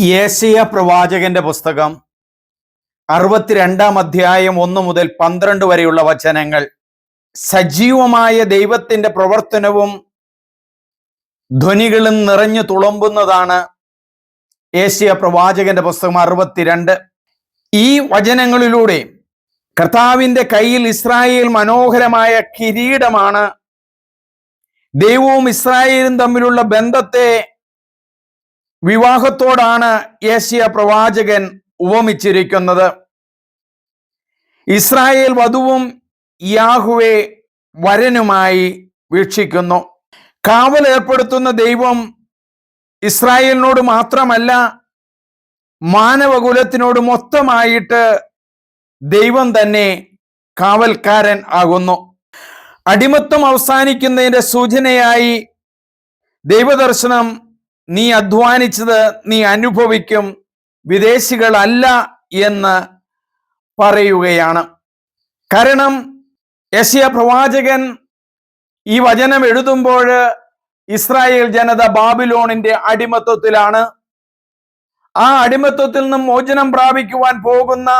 യേശയ പ്രവാചകന്റെ പുസ്തകം. അറുപത്തിരണ്ടാം അധ്യായം ഒന്ന് മുതൽ പന്ത്രണ്ട് വരെയുള്ള വചനങ്ങൾ. സജീവമായ ദൈവത്തിന്റെ പ്രവർത്തനവും ധ്വനികളും നിറഞ്ഞു തുളമ്പുന്നതാണ് ഏഷ്യ പ്രവാചകന്റെ പുസ്തകം അറുപത്തിരണ്ട്. ഈ വചനങ്ങളിലൂടെ കർത്താവിന്റെ കയ്യിൽ ഇസ്രായേൽ മനോഹരമായ കിരീടമാണ്. ദൈവവും ഇസ്രായേലും തമ്മിലുള്ള ബന്ധത്തെ വിവാഹത്തോടാണ് ഏഷ്യ പ്രവാചകൻ ഉപമിച്ചിരിക്കുന്നത്. Israel വധുവും Yahweh വരനുമായി വീക്ഷിക്കുന്നു. കാവൽ ഏർപ്പെടുത്തുന്ന ദൈവം ഇസ്രായേലിനോട് മാത്രമല്ല മാനവകുലത്തിനോട് മൊത്തമായിട്ട് ദൈവം തന്നെ കാവൽക്കാരൻ ആകുന്നു. അടിമത്തം അവസാനിക്കുന്നതിന്റെ സൂചനയായി ദൈവദർശനം നീ അധ്വാനിച്ചത് നീ അനുഭവിക്കും വിദേശികളല്ല എന്ന് പറയുകയാണ്. കാരണം യശയ പ്രവാചകൻ ഈ വചനം എഴുതുമ്പോൾ ഇസ്രായേൽ ജനത ബാബിലോണിന്റെ അടിമത്വത്തിലാണ്. ആ അടിമത്വത്തിൽ നിന്നും മോചനം പ്രാപിക്കുവാൻ പോകുന്ന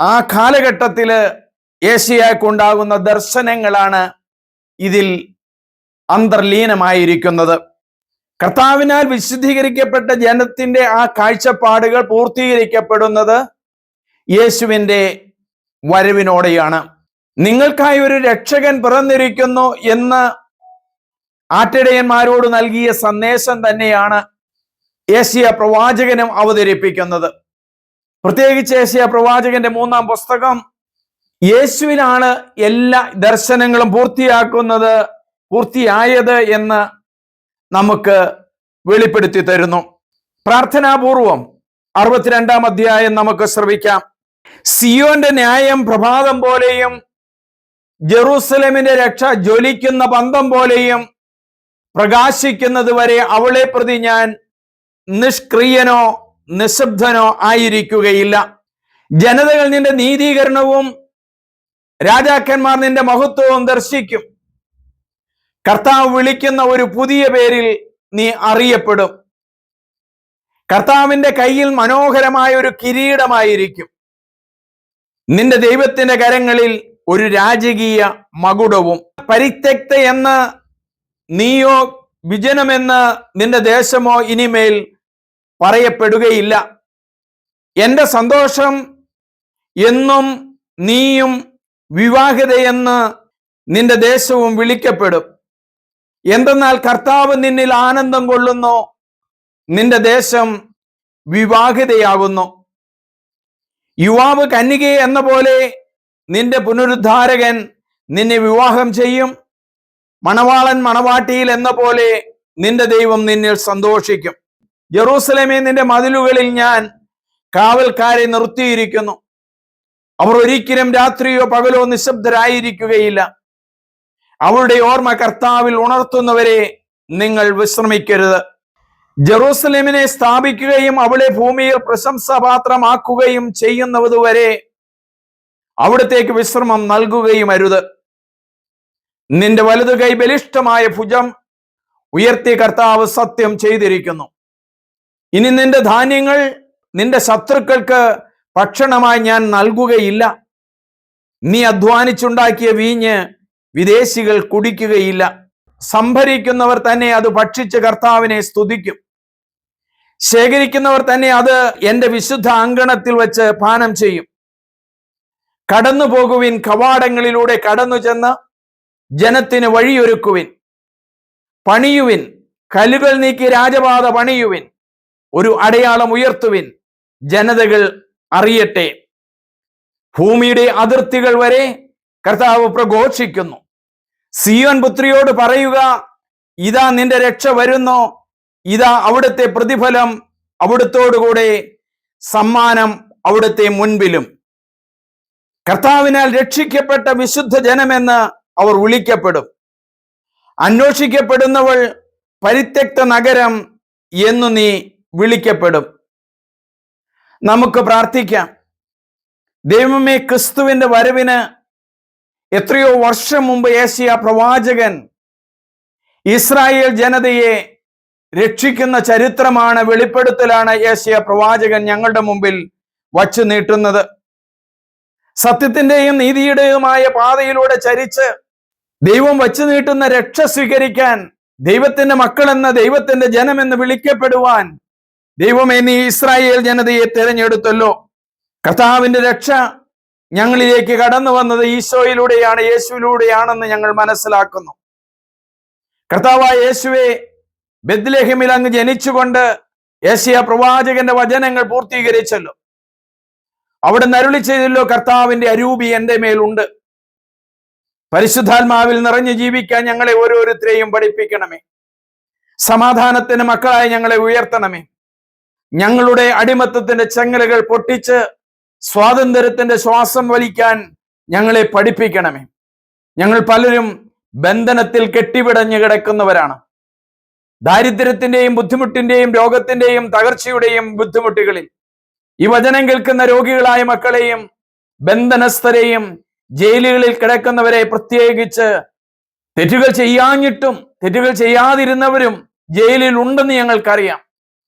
ആ കാലഘട്ടത്തിൽ ഏഷ്യയ്ക്കുണ്ടാകുന്ന ദർശനങ്ങളാണ് ഇതിൽ അന്തർലീനമായിരിക്കുന്നത്. കർത്താവിനാൽ വിശുദ്ധീകരിക്കപ്പെട്ട ജനത്തിന്റെ ആ കാഴ്ചപ്പാടുകൾ പൂർത്തീകരിക്കപ്പെടുന്നത് യേശുവിന്റെ വരവിനോടെയാണ്. നിങ്ങൾക്കായി ഒരു രക്ഷകൻ പിറന്നിരിക്കുന്നു എന്ന് ആട്ടിടയന്മാരോട് നൽകിയ സന്ദേശം തന്നെയാണ് ഏഷ്യ പ്രവാചകനും അവതരിപ്പിക്കുന്നത്. പ്രത്യേകിച്ച് ഏഷ്യ പ്രവാചകന്റെ മൂന്നാം പുസ്തകം യേശുവിനാണ് എല്ലാ ദർശനങ്ങളും പൂർത്തിയാക്കുന്നത് പൂർത്തിയായത് എന്ന് നമുക്ക് വെളിപ്പെടുത്തി തരുന്നു. പ്രാർത്ഥനാപൂർവം അറുപത്തിരണ്ടാം അധ്യായം നമുക്ക് ശ്രവിക്കാം. സിയോന്റെ ന്യായം പ്രഭാതം പോലെയും ജെറൂസലമിന്റെ രക്ഷ ജ്വലിക്കുന്ന പന്തം പോലെയും പ്രകാശിക്കുന്നത് വരെ അവളെ പ്രതി ഞാൻ നിഷ്ക്രിയനോ നിശബ്ദനോ ആയിരിക്കുകയില്ല. ജനതകൾ നിന്റെ നീതീകരണവും രാജാക്കന്മാർ നിന്റെ മഹത്വവും ദർശിക്കും. കർത്താവ് വിളിക്കുന്ന ഒരു പുതിയ പേരിൽ നീ അറിയപ്പെടും. കർത്താവിന്റെ കയ്യിൽ മനോഹരമായ ഒരു കിരീടമായിരിക്കും. നിന്റെ ദൈവത്തിന്റെ കരങ്ങളിൽ ഒരു രാജകീയ മകുടവും. പരിത്യക്ത എന്ന് നീയോ വിജനമെന്ന് നിന്റെ ദേശമോ ഇനിമേൽ പറയപ്പെടുകയില്ല. എന്റെ സന്തോഷം എന്നും നീയും വിവാഹിതയെന്ന് നിന്റെ ദേശവും വിളിക്കപ്പെടും. എന്തെന്നാൽ കർത്താവ് നിന്നിൽ ആനന്ദം കൊള്ളുന്നു. നിന്റെ ദേശം വിവാഹിതയാകുന്നു യുവാവ് കന്നിക എന്ന പോലെ നിന്റെ പുനരുദ്ധാരകൻ നിന്നെ വിവാഹം ചെയ്യും. മണവാളൻ മണവാട്ടിയിൽ എന്ന പോലെ നിന്റെ ദൈവം നിന്നിൽ സന്തോഷിക്കും. ജെറൂസലേമേ നിന്റെ മതിലുകളിൽ ഞാൻ കാവൽക്കാരെ നിർത്തിയിരിക്കുന്നു. അവർ ഒരിക്കലും രാത്രിയോ പകലോ നിശബ്ദരായിരിക്കുകയില്ല. അവളുടെ ഓർമ്മ കർത്താവിൽ ഉണർത്തുന്നവരെ നിങ്ങൾ വിശ്രമിക്കരുത്. ജെറൂസലേമിനെ സ്ഥാപിക്കുകയും അവളെ ഭൂമിയിൽ പ്രശംസാപാത്രമാക്കുകയും ചെയ്യുന്നതുവരെ അവിടത്തേക്ക് വിശ്രമം നൽകുകയും അരുത്. നിന്റെ വലതു കൈ ബലിഷ്ഠമായ ഭുജം ഉയർത്തി കർത്താവ് സത്യം ചെയ്തിരിക്കുന്നു. ഇനി നിന്റെ ധാന്യങ്ങൾ നിന്റെ ശത്രുക്കൾക്ക് ഭക്ഷണമായി ഞാൻ നൽകുകയില്ല. നീ അധ്വാനിച്ചുണ്ടാക്കിയ വീഞ്ഞ് വിദേശികൾ കുടിക്കുകയില്ല. സംഭരിക്കുന്നവർ തന്നെ അത് ഭക്ഷിച്ച് കർത്താവിനെ സ്തുതിക്കും. ശേഖരിക്കുന്നവർ തന്നെ അത് എന്റെ വിശുദ്ധ അങ്കണത്തിൽ വെച്ച് പാനം ചെയ്യും. കടന്നു പോകുവിൻ കവാടങ്ങളിലൂടെ കടന്നു ചെന്ന് ജനത്തിന് വഴിയൊരുക്കുവിൻ. പണിയുവിൻ കല്ലുകൾ നീക്കി രാജപാത പണിയുവിൻ. ഒരു അടയാളം ഉയർത്തുവിൻ ജനതകൾ അറിയട്ടെ. ഭൂമിയുടെ അതിർത്തികൾ വരെ കർത്താവ് പ്രഘോഷിക്കുന്നു. സിയോൻ പുത്രിയോട് പറയുക ഇതാ നിന്റെ രക്ഷ വരുന്നു. ഇതാ അവിടുത്തെ പ്രതിഫലം അവിടുത്തോടുകൂടെ സമ്മാനം അവിടുത്തെ മുൻപിലും. കർത്താവിനാൽ രക്ഷിക്കപ്പെട്ട വിശുദ്ധ ജനമെന്ന് അവർ വിളിക്കപ്പെടും. അന്വേഷിക്കപ്പെടുന്നവൾ പരിത്യക്ത നഗരം എന്നു നീ വിളിക്കപ്പെടും. നമുക്ക് പ്രാർത്ഥിക്കാം. ദൈവമേ ക്രിസ്തുവിന്റെ വരവിന് എത്രയോ വർഷം മുമ്പ് ഏഷ്യ പ്രവാചകൻ ഇസ്രായേൽ ജനതയെ രക്ഷിക്കുന്ന ചരിത്രമാണ് വെളിപ്പെടുത്തലാണ് യേശയ പ്രവാചകൻ ഞങ്ങളുടെ മുമ്പിൽ വച്ചു നീട്ടുന്നത്. സത്യത്തിന്റെയും നീതിയുടെയുമായ പാതയിലൂടെ ചരിച്ച് ദൈവം വച്ചു നീട്ടുന്ന രക്ഷ സ്വീകരിക്കാൻ ദൈവത്തിന്റെ മക്കളെന്ന ദൈവത്തിന്റെ ജനമെന്ന് വിളിക്കപ്പെടുവാൻ ദൈവമേ നീ ഇസ്രായേൽ ജനതയെ തിരഞ്ഞെടുത്തല്ലോ. കർത്താവിന്റെ രക്ഷ ഞങ്ങളിലേക്ക് കടന്നു വന്നത് ഈശോയിലൂടെയാണ് യേശുവിലൂടെയാണെന്ന് ഞങ്ങൾ മനസ്സിലാക്കുന്നു. കർത്താവായ യേശുവെ ബദ്ലേഹിമിൽ അങ്ങ് ജനിച്ചുകൊണ്ട് യേശയ പ്രവാചകന്റെ വചനങ്ങൾ പൂർത്തീകരിച്ചല്ലോ. അവിടെ നരുളി ചെയ്തല്ലോ കർത്താവിന്റെ അരൂപി എന്റെ മേലുണ്ട്. പരിശുദ്ധാത്മാവിൽ നിറഞ്ഞു ജീവിക്കാൻ ഞങ്ങളെ ഓരോരുത്തരെയും പഠിപ്പിക്കണമേ. സമാധാനത്തിന് മക്കളായി ഞങ്ങളെ ഉയർത്തണമേ. ഞങ്ങളുടെ അടിമത്തത്തിന്റെ ചെങ്ങലുകൾ പൊട്ടിച്ച് സ്വാതന്ത്ര്യത്തിന്റെ ശ്വാസം വലിക്കാൻ ഞങ്ങളെ പഠിപ്പിക്കണമേ. ഞങ്ങൾ പലരും ബന്ധനത്തിൽ കെട്ടിപിടഞ്ഞു കിടക്കുന്നവരാണ്. ദാരിദ്ര്യത്തിന്റെയും ബുദ്ധിമുട്ടിന്റെയും രോഗത്തിന്റെയും തകർച്ചയുടെയും ബുദ്ധിമുട്ടുകളിൽ ഈ വചനം കേൾക്കുന്ന രോഗികളായ മക്കളെയും ബന്ധനസ്ഥരെയും ജയിലുകളിൽ കിടക്കുന്നവരെ പ്രത്യേകിച്ച് തെറ്റുകൾ ചെയ്യാഞ്ഞിട്ടും തെറ്റുകൾ ചെയ്യാതിരുന്നവരും ജയിലിൽ ഉണ്ടെന്ന് ഞങ്ങൾക്കറിയാം.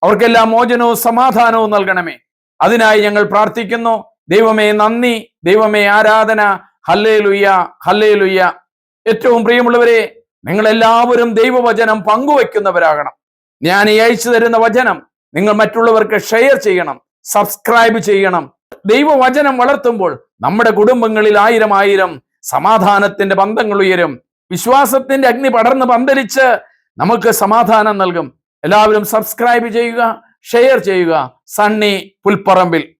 അവർക്കെല്ലാം മോചനവും സമാധാനവും നൽകണമേ. അതിനായി ഞങ്ങൾ പ്രാർത്ഥിക്കുന്നു. ദൈവമേ നന്ദി ദൈവമേ ആരാധന. ഹല്ലേ ലുയ്യ ഹല്ലേ ലുയ്യ ഏറ്റവും പ്രിയമുള്ളവരെ നിങ്ങൾ എല്ലാവരും ദൈവവചനം പങ്കുവെക്കുന്നവരാകണം ഞാൻ ഈ അയച്ചു തരുന്ന വചനം നിങ്ങൾ മറ്റുള്ളവർക്ക് ഷെയർ ചെയ്യണം സബ്സ്ക്രൈബ് ചെയ്യണം. ദൈവവചനം വളർത്തുമ്പോൾ നമ്മുടെ കുടുംബങ്ങളിൽ ആയിരം ആയിരം സമാധാനത്തിന്റെ ബന്ധങ്ങൾ ഉയരും. വിശ്വാസത്തിന്റെ അഗ്നി പടർന്ന് പന്തലിച്ച് നമുക്ക് സമാധാനം നൽകും. എല്ലാവരും സബ്സ്ക്രൈബ് ചെയ്യുക ഷെയർ ചെയ്യുക. സണ്ണി പുൽപ്പറമ്പിൽ.